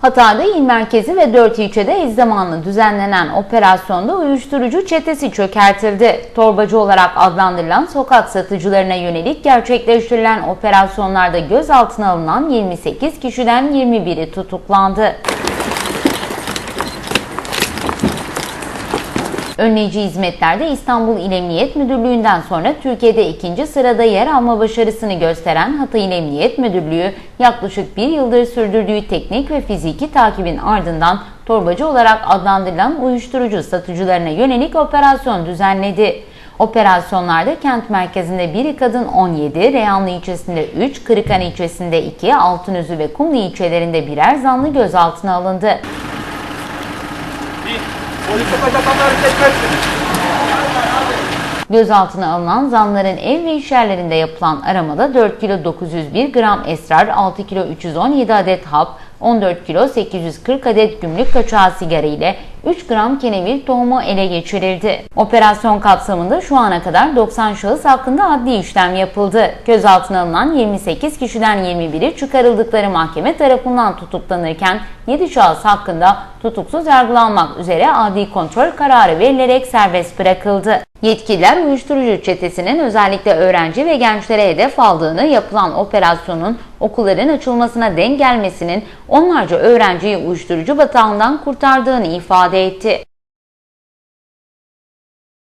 Hatay'da il merkezi ve 4 ilçede eş zamanlı düzenlenen operasyonda uyuşturucu çetesi çökertildi. Torbacı olarak adlandırılan sokak satıcılarına yönelik gerçekleştirilen operasyonlarda gözaltına alınan 28 kişiden 21'i tutuklandı. Önleyici hizmetlerde İstanbul İl Emniyet Müdürlüğü'nden sonra Türkiye'de ikinci sırada yer alma başarısını gösteren Hatay İl Emniyet Müdürlüğü yaklaşık bir yıldır sürdürdüğü teknik ve fiziki takibin ardından torbacı olarak adlandırılan uyuşturucu satıcılarına yönelik operasyon düzenledi. Operasyonlarda kent merkezinde biri kadın 17, Reyhanlı ilçesinde 3, Kırıkhan ilçesinde 2, Altınözü ve Kumlu ilçelerinde birer zanlı gözaltına alındı. Gözaltına alınan zanların ev ve iş yerlerinde yapılan aramada 4 kilo 901 gram esrar, 6 kilo 317 adet hap, 14 kilo 840 adet gümrük kaçağı sigara ile 3 gram kenevir tohumu ele geçirildi. Operasyon kapsamında şu ana kadar 90 şahıs hakkında adli işlem yapıldı. Gözaltına alınan 28 kişiden 21'i çıkarıldıkları mahkeme tarafından tutuklanırken 7 şahıs hakkında tutuksuz yargılanmak üzere adli kontrol kararı verilerek serbest bırakıldı. Yetkililer uyuşturucu çetesinin özellikle öğrenci ve gençlere hedef aldığını yapılan operasyonun okulların açılmasına denk gelmesinin onlarca öğrenciyi uyuşturucu batağından kurtardığını ifade etti.